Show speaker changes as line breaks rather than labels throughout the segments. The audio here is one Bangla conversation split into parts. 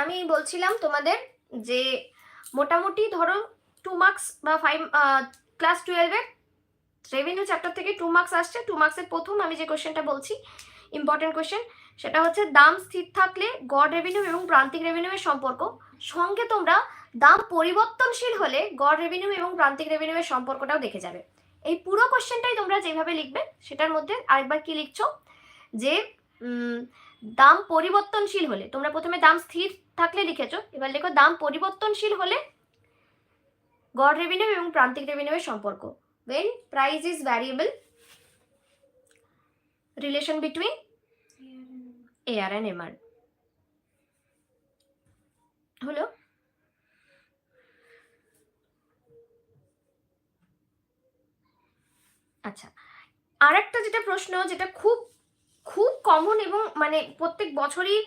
আমি বলছিলাম তোমাদের যে মোটামুটি ধরো টু মার্কস বা ফাইভ ক্লাস টুয়েলভের রেভিনিউ চ্যাপ্টার থেকে টু মার্কস আসছে। টু মার্কসের প্রথম আমি যে কোশ্চেনটা বলছি ইম্পর্টেন্ট কোশ্চেন সেটা হচ্ছে দাম স্থির থাকলে গড় রেভিনিউ এবং প্রান্তিক রেভিনিউয়ের সম্পর্ক। সঙ্গে তোমরা দাম পরিবর্তনশীল হলে গড় রেভিনিউ এবং প্রান্তিক রেভিনিউয়ের সম্পর্কটাও দেখে যাবে। এই পুরো কোশ্চেনটাই তোমরা যেভাবে লিখবে, সেটার মধ্যে আরেকবার কি লিখছো? যে দাম পরিবর্তনশীল হলে, তোমরা প্রথমে দাম স্থির থাকলে লিখেছো, এবার লেখো দাম পরিবর্তনশীল হলে গড় রেভিনিউ এবং প্রান্তিক রেভিনিউয়ের সম্পর্ক। When price is variable, relation between AR and MR হলো? আচ্ছা আর একটা যেটা প্রশ্ন, যেটা খুব খুব কমন এবং মানে প্রত্যেক বছরই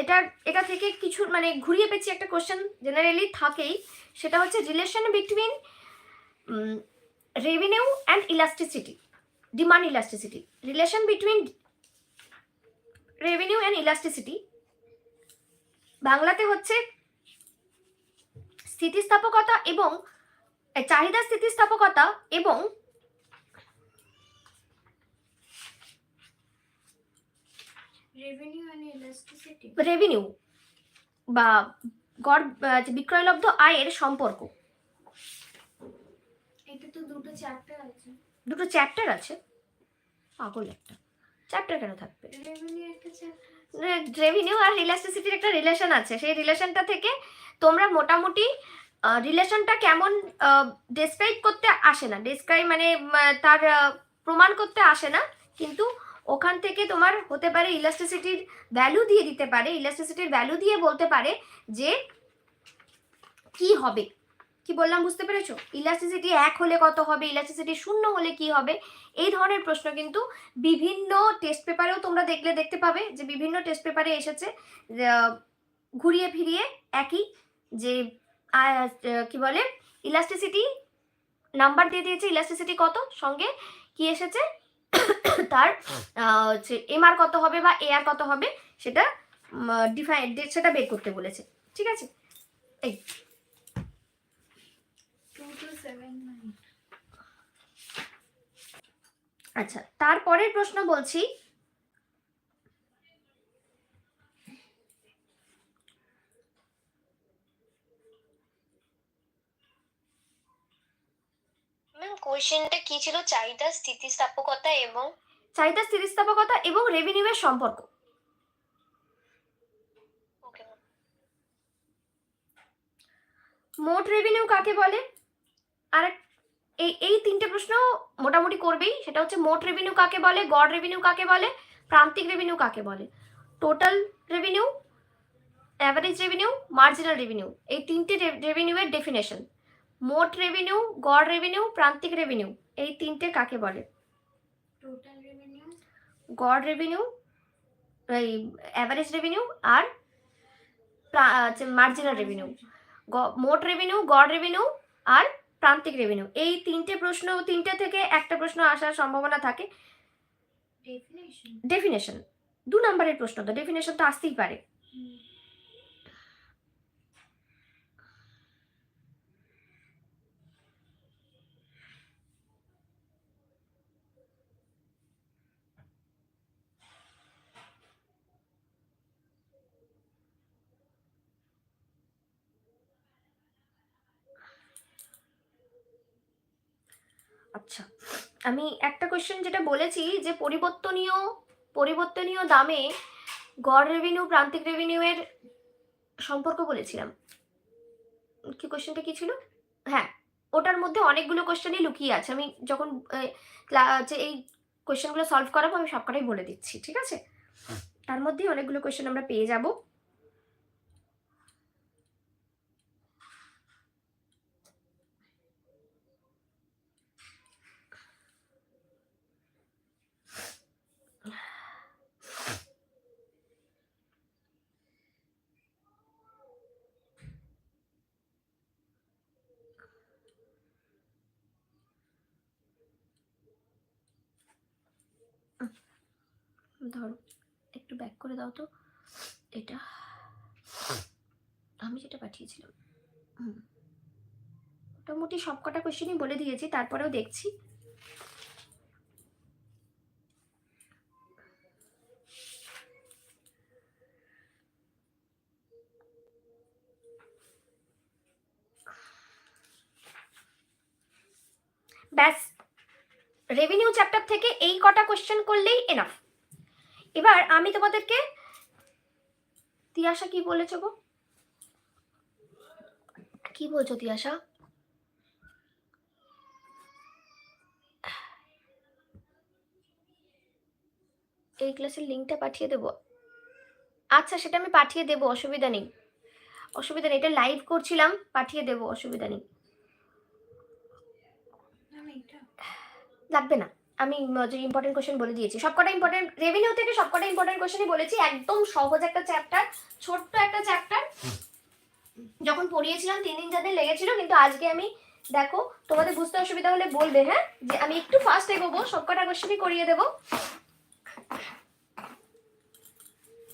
এটা এটা থেকে কিছু মানে ঘুরিয়ে পেয়েছি একটা কোশ্চেন জেনারেলি থাকেই। সেটা হচ্ছে relation between revenue and elasticity demand elasticity relation between revenue and elasticity বাংলাতে হচ্ছে স্থিতিস্থাপকতা এবং চাহিদা স্থিতিস্থাপকতা এবং রেভিনিউ বা গড় বিক্রয়লব্ধ আয়ের সম্পর্ক।
এটা তো দুটো চ্যাপ্টার আছে।
দুটো চ্যাপ্টার আছে। পাগল একটা। চ্যাপ্টার কেন থাকবে? রেভিনিউ আর ইলাস্টিসিটির একটা রিলেশন আছে। সেই রিলেশনটা থেকে তোমরা মোটামুটি রিলেশনটা কেমন ডেসক্রাইব করতে আসে না। ডেসক্রাইব মানে তার প্রমাণ করতে আসে না। কিন্তু ওখান থেকে তোমার হতে পারে ইলাস্টিসিটির ভ্যালু দিয়ে দিতে পারে ইলাস্টিসিটির ভ্যালু দিয়ে বলতে পারে যে কি হবে। কি বললাম বুঝতে পেরেছ? ইলাস্টিসিটি এক হলে কত হবে? ইলাস্টিসিটি শূন্য হলে কি হবে? এই ধরনের প্রশ্ন কিন্তু বিভিন্ন টেস্ট পেপারেও তোমরা দেখলে দেখতে পাবে যে বিভিন্ন টেস্ট পেপারে এসেছে ঘুরিয়ে ফিরিয়ে একই যে কি বলে ইলাস্টিসিটি নাম্বার দিয়ে দিয়েছে ইলাস্টিসিটি কত? সঙ্গে কি এসেছে? তার হচ্ছে এম আর কত হবে বা এ আর কত হবে সেটা ডিফাইন সেটা বের করতে বলেছে। ঠিক আছে? এই। আচ্ছা তারপরের প্রশ্ন বলছি
ম্যাম কোশ্চেনটা কি ছিল? চাহিদা স্থিতিস্থাপকতা এবং
চাহিদা স্থিতিস্থাপকতা এবং রেভিনিউয়ের সম্পর্ক। মোট রেভিনিউ কাকে বলে? আর এই এই তিনটে প্রশ্ন মোটামুটি করবেই। সেটা হচ্ছে মোট রেভিনিউ কাকে বলে গড় রেভিনিউ কাকে বলে প্রান্তিক রেভিনিউ কাকে বলে? Total revenue average revenue marginal revenue এই তিনটে রেভিনিউয়ের ডেফিনেশন মোট রেভিনিউ গড় রেভিনিউ প্রান্তিক রেভিনিউ এই তিনটে কাকে বলে?
Total revenue?
গড় রেভিনিউ এই অ্যাভারেজ রেভিনিউ আর মার্জিনাল রেভিনিউ মোট রেভিনিউ গড় রেভিনিউ আর প্রান্তিক রেভিনিউ এই তিনটে প্রশ্ন তিনটে থেকে একটা প্রশ্ন আসার সম্ভাবনা থাকে।
Definition?
ডেফিনেশন দু নম্বরের প্রশ্ন তো ডেফিনেশন তো আসতেই পারে। আচ্ছা আমি একটা কোয়েশ্চেন যেটা বলেছি যে পরিবর্তনীয় পরিবর্তনীয় দামে গড় রেভিনিউ প্রান্তিক রেভিনিউ এর সম্পর্ক বলেছিলাম। কি কোয়েশ্চেনটা কি ছিল? হ্যাঁ ওটার মধ্যে অনেকগুলো কোয়েশ্চেনই লুকিয়ে আছে। আমি যখন যে এই কোয়েশ্চেনগুলো সলভ করাবো আমি সবকটাই বলে দিচ্ছি ঠিক আছে? তার মধ্যেই অনেকগুলো কোয়েশ্চেন আমরা পেয়ে যাব। ধরো, একটু ব্যাক করে দাও তো। এটা আমি যেটা পাঠিয়েছিলাম। মোটামুটি সব কটা কোশ্চেনই বলে দিয়েছি, তারপরেও দেখছি। ব্যাস রেভিনিউ চ্যাপ্টার থেকে এই কটা কোয়েশ্চেন করলেই এনাফ এবার আমি তোমাদেরকে তিয়াশা কি বলেছ গো? কি বলছো তিয়াশা? এই ক্লাসের লিঙ্কটা পাঠিয়ে দেবো। আচ্ছা সেটা আমি পাঠিয়ে দেবো অসুবিধা নেই। অসুবিধা নেই এটা লাইভ করছিলাম পাঠিয়ে দেবো অসুবিধা নেই। লাগবে না। আমি ইম্পর্টেন্ট কোশ্চেন বলে দিয়েছি। সবকটা ইম্পর্টেন্ট রেভিনিউ থেকে সবকটা ইম্পর্টেন্ট কোশ্চেনই বলেছি। একদম সহজ একটা চ্যাপ্টার ছোট্ট একটা চ্যাপ্টার যখন পড়িয়েছিলাম, তিন দিন যাদের লেগেছিল, কিন্তু আজকে আমি, দেখো, তোমাদের বুঝতে অসুবিধা হলে বলবে হ্যাঁ? যে আমি একটু ফাস্ট এগোবো, সবকটা কোশ্চেনই করিয়ে দেবো।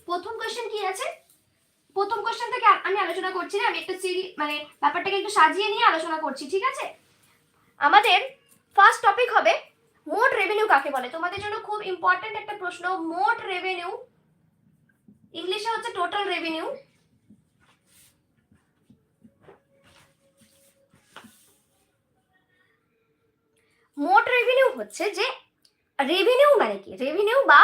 প্রথম কোশ্চেন কি আছে? প্রথম কোশ্চেন থেকে আমি আলোচনা করছি না, আমি একটু সিরি মানে ব্যাপারটাকে একটু সাজিয়ে নিয়ে আলোচনা করছি, ঠিক আছে? আমাদের ফার্স্ট টপিক হবে মোট রেভিনিউ কাকে বলে? তোমাদের জন্য খুব ইম্পর্টেন্ট একটা প্রশ্ন, মোট রেভিনিউ ইংলিশে হচ্ছে টোটাল রেভিনিউ মোট রেভিনিউ হচ্ছে যে রেভিনিউ মানে কি? রেভিনিউ বা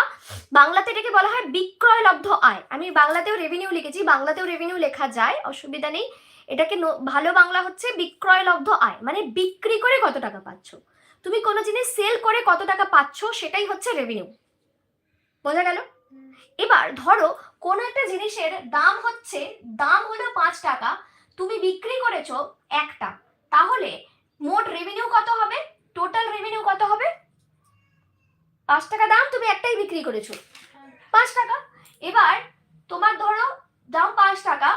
বাংলাতে এটাকে বলা হয় বিক্রয়লব্ধ আয়। আমি বাংলাতেও রেভিনিউ লিখেছি, বাংলাতেও রেভিনিউ লেখা যায়, অসুবিধা নেই। এটাকে ভালো বাংলা হচ্ছে বিক্রয়লব্ধ আয় মানে বিক্রি করে কত টাকা পাচ্ছ। তুমি কোনো জিনিস সেল করে কত টাকা পাচ্ছ সেটাই হচ্ছে রেভিনিউ বোঝা গেল? এবার ধরো কোনো একটা জিনিসের দাম হচ্ছে, দাম হলো পাঁচ টাকা, তুমি বিক্রি করেছ একটা, তাহলে মোট রেভিনিউ কত হবে? টোটাল রেভিনিউ কত হবে? পাঁচ টাকা দাম তুমি একটাই বিক্রি করেছ। পাঁচ টাকা। এবার তোমার ধরো দাম পাঁচ টাকা,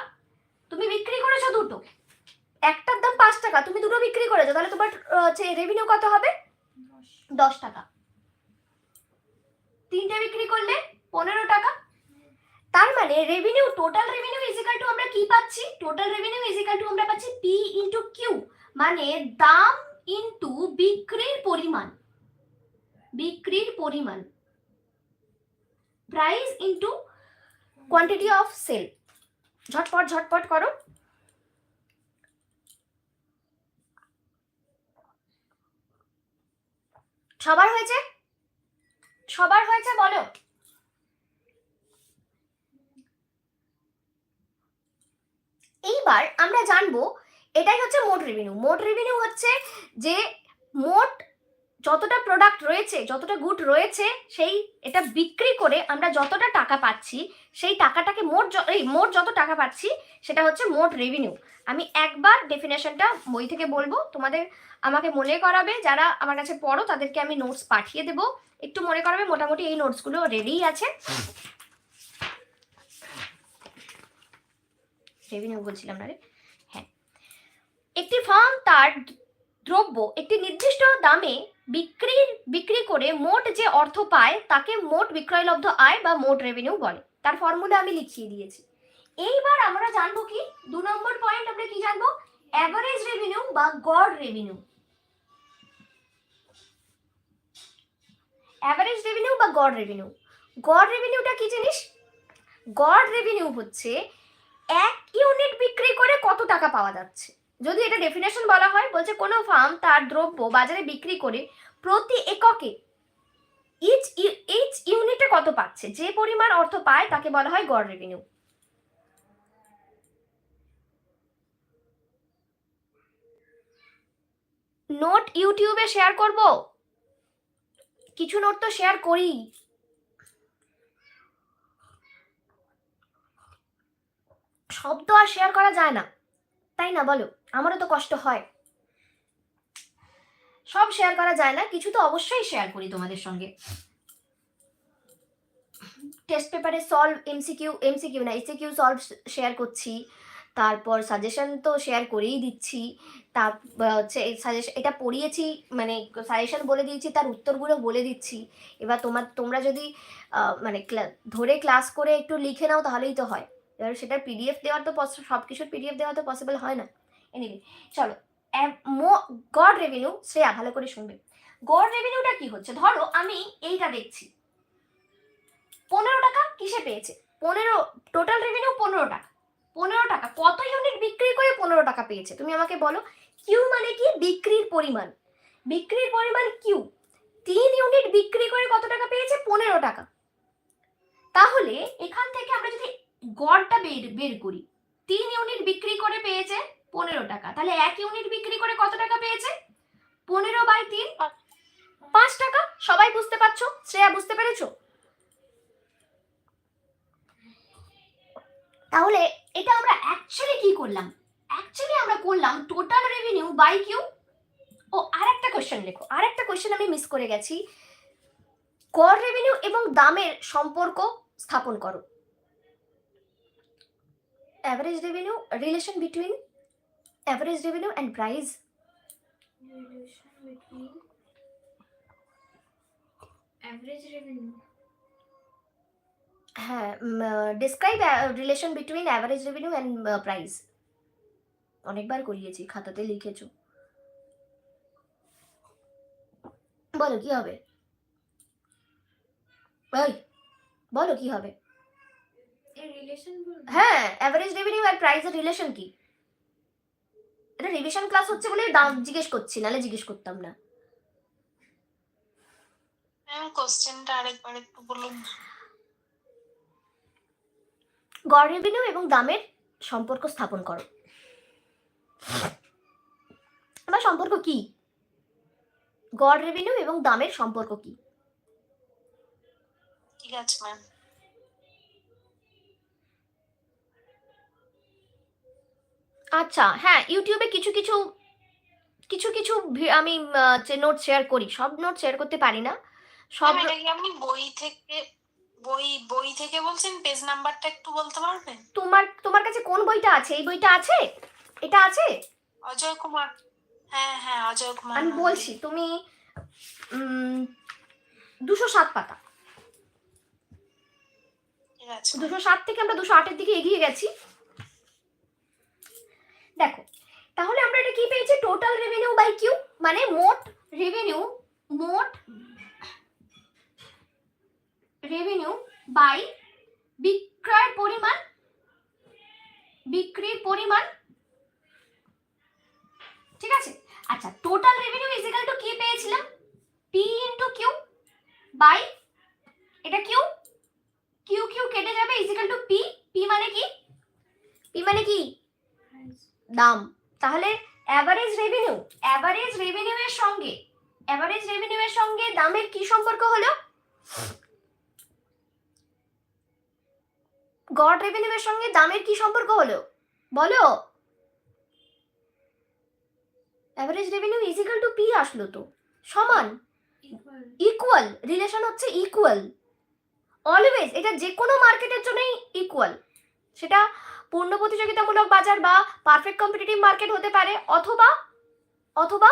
তুমি বিক্রি করেছ দুটো। একটার দাম পাঁচ টাকা, তুমি দুটো বিক্রি করেছ, তাহলে তোমার হচ্ছে রেভিনিউ কত হবে?
দশ
টাকা। তিনটে বিক্রি করলে পনেরো টাকা। তার মানে revenue total revenue is equal to আমরা কি পাচ্ছি? টোটাল রেভিনিউ ইজিক্যাল টু আমরা পাচ্ছি পি ইন্টু কিউ মানে দাম ইন্টু বিক্রির পরিমাণ। বিক্রির পরিমাণ। Price into quantity of sale ঝটপট ঝটপট করো। সবার হয়েছে? সবার হয়েছে বলো। এইবার আমরা জানব এটাই হচ্ছে মোট রেভিনিউ মোট রেভিনিউ হচ্ছে যে মোট যতটা প্রোডাক্ট রয়েছে, যতটা গুড রয়েছে, সেই এটা বিক্রি করে আমরা যতটা টাকা পাচ্ছি, সেই টাকাটাকে মোট এই মোট যত টাকা পাচ্ছি, সেটা হচ্ছে মোট রেভিনিউ আমি একবার ডেফিনেশনটা বই থেকে বলব, তোমাদের আমাকে মনে করাবে, যারা আমার কাছে পড়ো, তাদেরকে আমি নোটস পাঠিয়ে দেবো। একটু মনে করাবে, মোটামুটি এই নোটসগুলো রেডিই আছে। রেভিনিউ বলছিলাম না রে? হ্যাঁ। একটি ফার্ম তার দ্রব্য, একটি নির্দিষ্ট দামে বিক্রির বিক্রি করে মোট যে অর্থ পায়, তাকে মোট বিক্রয়লব্ধ আয় বা মোট রেভিনিউ বলে। তার ফর্মুলা আমি লিখিয়ে দিয়েছি। এইবার আমরা জানব কি? দু নম্বর পয়েন্ট আমরা কি জানব? অ্যাভারেজ রেভিনিউ বা গড় রেভিনিউ অ্যাভারেজ রেভিনিউ বা গড় রেভিনিউ গড় রেভিনিউটা কি জিনিস? গড় রেভিনিউ হচ্ছে এক ইউনিট বিক্রি করে কত টাকা পাওয়া যাচ্ছে? যদি এটা ডেফিনেশন বলা হয়, বলছে কোনো ফার্ম তার দ্রব্য বাজারে বিক্রি করে প্রতি এককে ইচ ইচ ইউনিটে কত পাচ্ছে? যে পরিমাণ অর্থ পায় তাকে বলা হয় গড় রেভিনিউ নোট ইউটিউবে শেয়ার করব? কিছু নোট তো শেয়ার করি। তো আর শেয়ার করা যায় না। তাই না বলো? আমারও তো কষ্ট হয়। সব শেয়ার করা যায় না, কিছু তো অবশ্যই শেয়ার করি তোমাদের সঙ্গে। টেস্ট পেপারে সলভ এমসিকিউ এমসিকিউ না এসিকিউ সলভ শেয়ার করছি। তারপর সাজেশন তো শেয়ার করেই দিচ্ছি। তার হচ্ছে সাজেশন এটা পড়িয়েছি মানে সাজেশন বলে দিয়েছি, তার উত্তরগুলো বলে দিচ্ছি। এবার তোমার, তোমরা যদি মানে ধরে ক্লাস করে একটু লিখে নাও, তাহলেই তো হয়। এবার সেটা পিডিএফ দেওয়া তো সব কিছুর পিডিএফ দেওয়া তো পসিবল হয় না। এনিওয়ে চলো। মো গড রেভিনিউ শ্রেয়া, ভালো করে শুনবে। গড় রেভিনিউটা কি হচ্ছে? ধরো আমি এইটা দেখছি। পনেরো টাকা কিসে পেয়েছে? পনেরো টোটাল রেভিনিউ পনেরো টাকা। পনেরো টাকা, কত ইউনিট বিক্রি করে পনেরো টাকা পেয়েছে? তুমি আমাকে বলো। কিউ মানে কি? বিক্রির পরিমাণ। বিক্রির পরিমাণ কিউ তিন ইউনিট বিক্রি করে কত টাকা পেয়েছে? পনেরো টাকা। তাহলে এখান থেকে আমরা যদি গড়টা বের বের করি। তিন ইউনিট বিক্রি করে পেয়েছে পনেরো টাকা। তাহলে এক ইউনিট বিক্রি করে কত টাকা পেয়েছে? পনেরো বাই তিন, পাঁচ টাকা? সবাই বুঝতে পারছ? শ্রেয়া, বুঝতে পেরেছ? তাহলে এটা আমরা অ্যাকচুয়ালি কি করলাম? অ্যাকচুয়ালি আমরা করলাম টোটাল রেভিনিউ বাই কিউ ও, আরেকটা কোশ্চেন লেখো। আরেকটা কোশ্চেন আমি মিস করে গেছি। কর রেভিনিউ এবং দামের সম্পর্ক স্থাপন করো। Average revenue relation between average revenue and price
Relation between average revenue.
হ্যাঁ describe relation between average revenue and price অনেকবার করিয়েছি খাতাতে লিখেছো বলো কি হবে ওই বলো কি হবে
A relation বলব?
হ্যাঁ অ্যাভারেজ রেভিনিউ আর প্রাইসের রিলেশন কি? এটা রিভিশন ক্লাস হচ্ছে বলে দাম জিজ্ঞেস করছি নালে জিজ্ঞেস করতাম না।
ম্যাম কোশ্চেনটা আরেকবার একটু বলুন।
গড় রেভিনিউ এবং দামের সম্পর্ক স্থাপন করো। আমার সম্পর্ক কি? গড় রেভিনিউ এবং দামের সম্পর্ক কি?
ঠিক আছে ম্যাম
আচ্ছা হ্যাঁ ইউটিউবে কিছু কিছু কিছু কিছু আমি নোট শেয়ার করি সব নোট শেয়ার করতে পারি না। সব
এটা কি আপনি বই থেকে বই বই থেকে বলছেন? পেজ নাম্বারটা একটু বলতে পারবেন?
তোমার তোমার কাছে কোন বইটা আছে? এই বইটা আছে? এটা আছে?
অজয় কুমার। হ্যাঁ হ্যাঁ অজয় কুমার
আমি বলছি তুমি দুশো সাত পাতা।
ঠিক আছে।
দুশো সাত থেকে আমরা দুশো আটের দিকে এগিয়ে গেছি। দেখো, তাহলে আমরা এটা কি পেয়েছি? টোটাল রেভিনিউ বাই কিউ মানে মোট রেভিনিউ মোট রেভিনিউ বাই বিক্রয়ের পরিমাণ, বিক্রির পরিমাণ। ঠিক আছে? আচ্ছা টোটাল রেভিনিউ ইজ টু কি পেয়েছিলাম? পি ইন্টু কিউ বাই এটা কিউ কিউ কিউ কেটে যাবে ইজিক্যাল টু পি পি মানে কি? পি মানে কি. দাম। তাহলে অ্যাভারেজ রেভিনিউ অ্যাভারেজ রেভিনিউ এর সঙ্গে অ্যাভারেজ রেভিনিউ এর সঙ্গে দামের কি সম্পর্ক হলো? গড় রেভিনিউ এর সঙ্গে দামের কি সম্পর্ক হলো? বলো। Average revenue is is equal to P আসলো তো। সমান. ইকুয়াল রিলেশন হচ্ছে ইকুয়াল অলওয়েজ এটা যে কোনো মার্কেটের জন্যই ইকুয়াল সেটা পূর্ণ প্রতিযোগিতামূলক বাজার বা পারফেক্ট কম্পিটিটিভ মার্কেট হতে পারে, অথবা অথবা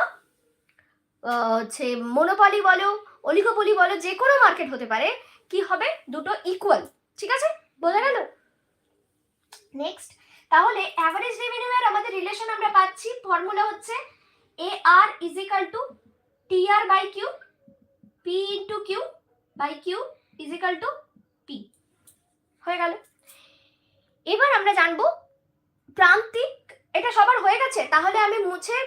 হচ্ছে মনোপলি বলো অলিগোপলি বলো, যে কোনো মার্কেট হতে পারে, কি হবে? দুটো ইকুয়াল ঠিক আছে? বোঝা গেল? নেক্সট তাহলে অ্যাভারেজ রেভিনিউ এর আমাদের রিলেশন আমরা পাচ্ছি ফর্মুলা হচ্ছে A R is equal to T R by Q P into Q by Q is equal to P হয়ে গেল? এবার আমরা জানব প্রান্তিক এটা সবার হয়ে গেছে? তাহলে আমি মুছে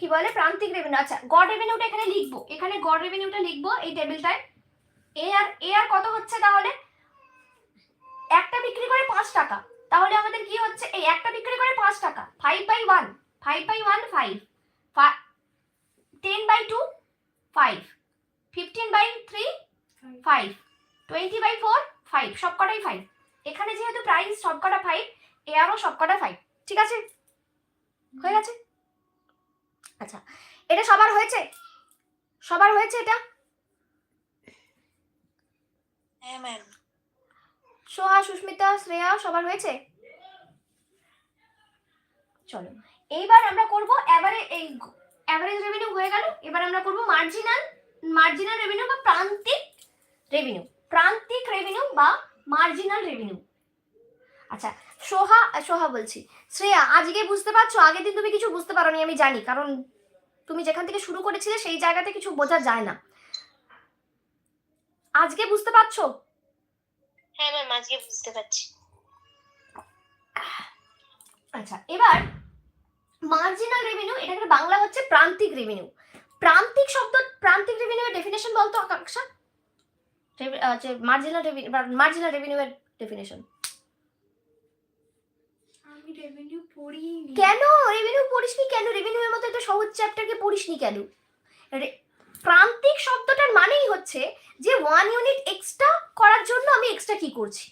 কি বলে প্রান্তিক রেভিনিউ আচ্ছা গড় রেভিনিউটা এখানে লিখব। এখানে গড় রেভিনিউটা লিখব এই টেবিলটায় এ আর এ আর কত হচ্ছে তাহলে? একটা বিক্রি করে পাঁচ টাকা। তাহলে আমাদের কি হচ্ছে? এই একটা বিক্রি করে পাঁচ টাকা। Five by one five by one five ten by two five fifteen by three five twenty by four five সবকটাই ফাইভ এখানে যেহেতু প্রাইস সবকটা ফাইভ এ আরও সবকটা ফাইভ ঠিক আছে? হয়ে গেছে? আচ্ছা এটা সবার হয়েছে? সবার হয়েছে এটা?
হ্যাঁ ম্যাম
সোহা সুস্মিতা শ্রেয়া সবার হয়েছে? চলো এইবার আমরা করব এবারে এই অ্যাভারেজ রেভিনিউ হয়ে গেল। এবার আমরা করব মার্জিনাল মার্জিনাল রেভিনিউ বা প্রান্তিক রেভিনিউ প্রান্তিক রেভিনিউ বা মার্জিনাল রেভিনিউ আচ্ছা সোহা সোহা বলছি। শ্রেয়া আজকে বুঝতে পারছ? আগের দিন তুমি কিছু বুঝতে পারোনি আমি জানি কারণ তুমি যেখান থেকে শুরু করেছিলে সেই জায়গাতে কিছু বোঝা যায় না। আজকে বুঝতে পারছ?
হ্যাঁ ম্যাম আজকে বুঝতে পারছি।
আচ্ছা এবার মার্জিনাল রেভিনিউ এটাকে বাংলা হচ্ছে প্রান্তিক রেভিনিউ প্রান্তিক শব্দ প্রান্তিক রেভিনিউ এর ডেফিনেশন বলতো আকাঙ্ক্ষা? মার্জিনাল রেভিনিউ মার্জিনাল রেভিনিউ এর ডেফিনেশন
আমি রেভিনিউ পড়িনি।
কেন? রেভিনিউ পড়িসনি কেন? রেভিনিউ এর মতো একটা সহজ চ্যাপ্টারকে পড়িসনি কেন? প্রান্তিক শব্দটার মানেই হচ্ছে যে ওয়ান ইউনিট এক্সট্রা করার জন্য আমি এক্সট্রা কি করছি?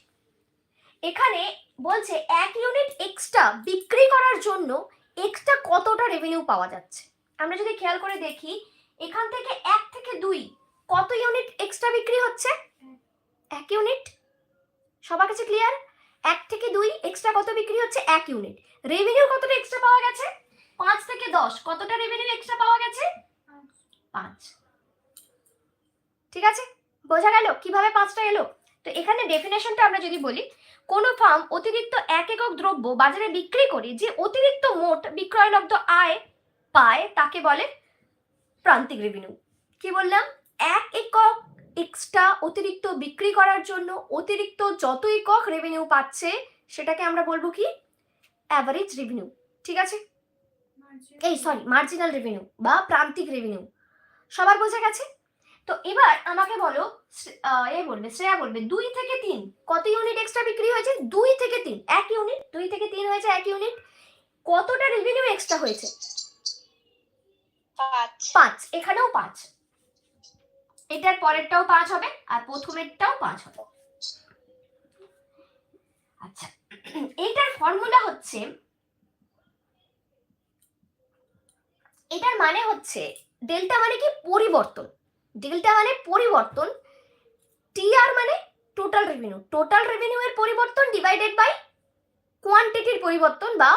এখানে বলছে এক ইউনিট এক্সট্রা বিক্রি করার জন্য এক্সট্রা কতটা রেভিনিউ পাওয়া যাচ্ছে? আমরা যদি খেয়াল করে দেখি এখান থেকে এক থেকে দুই কত ইউনিট এক্সট্রা বিক্রি হচ্ছে? এক ইউনিট সবার কাছে ক্লিয়ার এক থেকে দুই এক্সট্রা কত বিক্রি হচ্ছে? এক ইউনিট রেভিনিউ কতটা এক্সট্রা পাওয়া গেছে? পাঁচ থেকে দশ, কতটা রেভিনিউ এক্সট্রা পাওয়া গেছে? পাঁচ। ঠিক আছে? বোঝা গেল? কীভাবে পাঁচটা এলো? তো এখানে ডেফিনেশনটা আমরা যদি বলি, কোনো ফার্ম অতিরিক্ত এক একক দ্রব্য বাজারে বিক্রি করে যে অতিরিক্ত মোট বিক্রয়লব্ধ আয় পায়, তাকে বলে প্রান্তিক রেভিনিউ কি বললাম? এক একক এক্সট্রা অতিরিক্ত বিক্রি করার জন্য অতিরিক্ত যত একক রেভিনিউ পাচ্ছে সেটাকে আমরা বলব কি? অ্যাভারেজ রেভিনিউ ঠিক আছে? এই সরি মার্জিনাল রেভিনিউ বা প্রান্তিক রেভিনিউ সবার বোঝা গেছে? তো এবার আমাকে বলো এ বলবে শ্রেয়া বলবে দুই থেকে তিন কত ইউনিট এক্সট্রা বিক্রি হয়েছে? দুই থেকে তিন এক ইউনিট দুই থেকে তিন হয়েছে এক ইউনিট কতটা রেভিনিউ এক্সট্রা হয়েছে?
পাঁচ।
পাঁচ এখানেও পাঁচ। এটার পরেরটাও পাঁচ হবে, আর প্রথমেরটাও পাঁচ হবে। আচ্ছা এটার ফর্মুলা হচ্ছে, এটার মানে হচ্ছে ডেল্টা মানে কি? পরিবর্তন। ডেল্টা মানে পরিবর্তন টি আর মানে টোটাল রেভিনিউ টোটাল রেভিনিউ এর পরিবর্তন ডিভাইডেড বাই কোয়ান্টিটির পরিবর্তন বা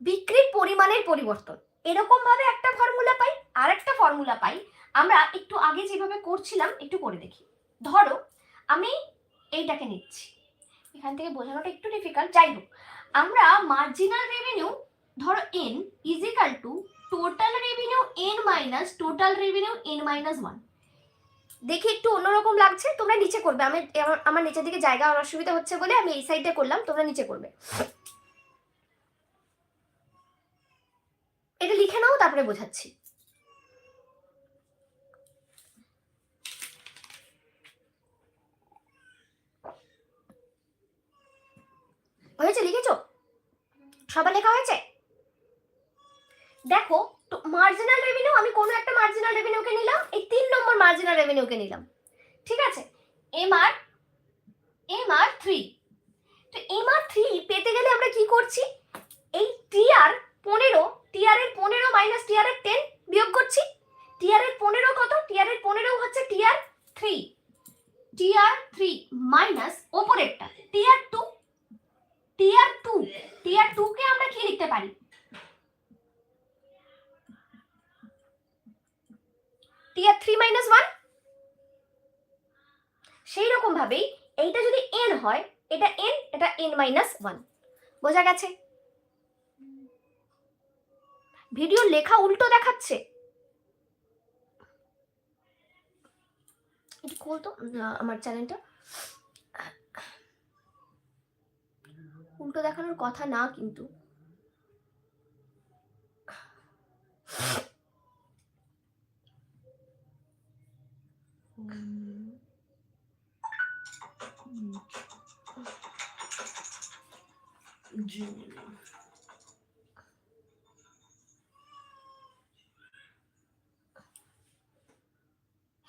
বিক্রির পরিমাণের পরিবর্তন। এরকম ভাবে একটা ফর্মুলা পাই আর একটা ফর্মুলা পাই। আমরা একটু আগে যেভাবে করছিলাম, একটু করে দেখি। ধরো, আমি এইটাকে নিচ্ছি। এখান থেকে বোঝানোটা একটু ডিফিকাল্ট যাই হোক। আমরা মার্জিনাল রেভিনিউ ধরো N is equal to total revenue N minus total revenue N minus one দেখি একটু অন্যরকম লাগছে, তোমরা নিচে করবে। আমি আমার- নিচের দিকে জায়গা অসুবিধা হচ্ছে বলে আমি এই সাইডে করলাম, তোমরা নিচে করবে। এটা লিখে নাও, তারপরে বোঝাচ্ছি। হয়েছে, লিখেছো? সবার লেখা হয়েছে? দেখো মার্জিনাল রেভিনিউ আমি কোনো একটা মার্জিনাল রেভিনিউকে নিলাম, এই তিন নম্বর মার্জিনাল রেভিনিউকে নিলাম। ঠিক আছে? M R M R three তো এম আর থ্রি পেতে গেলে আমরা কি করছি? এই টিআর পনেরো টিআর এর পনেরো মাইনাস টিআর এর টেন বিয়োগ করছি। টিআর এর পনেরো কত? টিআর এর পনেরো হচ্ছে TR three TR three minus ওপরেরটা। TR two TR two TR two কে আমরা কি লিখতে পারি? টিআর থ্রি মাইনাস ওয়ান সেই রকম ভাবেই এইটা যদি এন হয়, এটা এন এটা এন মাইনাস ওয়ান বোঝা গেছে? ভিডিও লেখা উল্টো দেখাচ্ছে। একটু খোলতো আমার চ্যানেলটা উল্টো দেখানোর কথা না কিন্তু।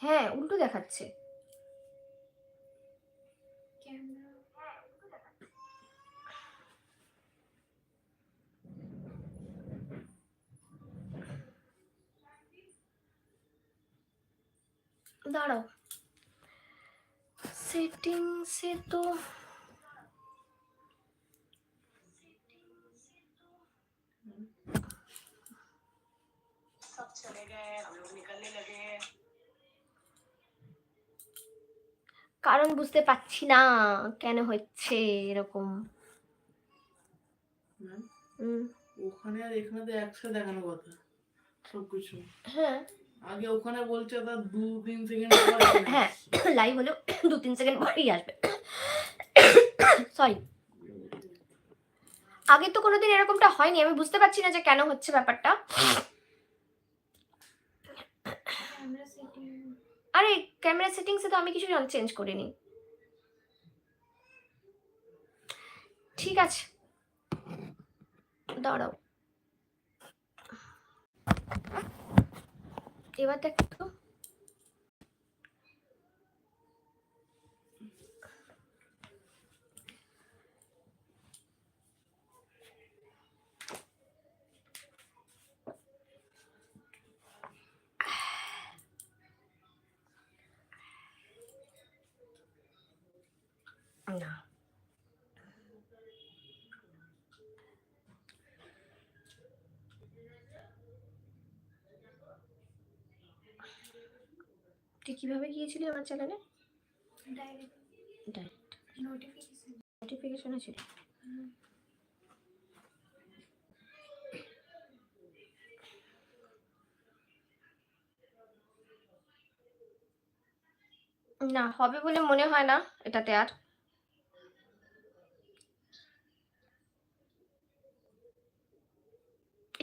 হ্যাঁ উল্টো দেখাচ্ছে
ক্যামেরা
দাঁড়াও सेटिंग से
तो सब चले गए हम लोग निकलने लगे
কারণ বুঝতে পারছি না কেন হচ্ছে এরকম।
ওখানে আর এখানে তো একসাথে দেখানো কথা সবকিছু।
হ্যাঁ।
আগে ওখানে বলছে তার দু তিন সেকেন্ড
হ্যাঁ লাইভ হলেও দু তিন সেকেন্ড পরেই আসবে। সরি আগে তো কোনোদিন এরকমটা হয়নি আমি বুঝতে পারছি না যে কেন হচ্ছে ব্যাপারটা। আরে ক্যামেরা সেটিংসে তো আমি কিছু চেঞ্জ করিনি। ঠিক আছে। দাঁড়াও। এবার দেখ তো না তুই কীভাবে গিয়েছিলি আমার চ্যানেলে?
ডাইরেক্ট
ডাইরেক্ট
নোটিফিকেশন
নোটিফিকেশন ছিল না হবে বলে মনে হয় না এটাতে আর।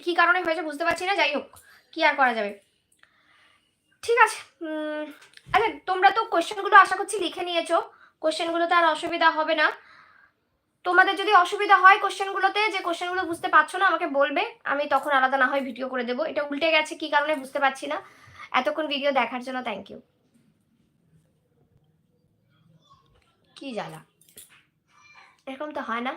কি কারণে হয়েছে বুঝতে পারছি না যাই হোক কি আর করা যাবে? ঠিক আছে আচ্ছা তোমরা তো কোয়েশ্চেনগুলো আশা করছি লিখে নিয়েছো। কোয়েশ্চেনগুলোতে আর অসুবিধা হবে না। তোমাদের যদি অসুবিধা হয় কোশ্চেনগুলোতে যে কোশ্চেনগুলো বুঝতে পারছ না, আমাকে বলবে। আমি তখন আলাদা না হয় ভিডিও করে দেবো। এটা উল্টে গেছে, কি কারণে বুঝতে পারছি না। এতক্ষণ ভিডিও দেখার জন্য থ্যাংক ইউ কি জ্বালা। এরকম তো হয় না।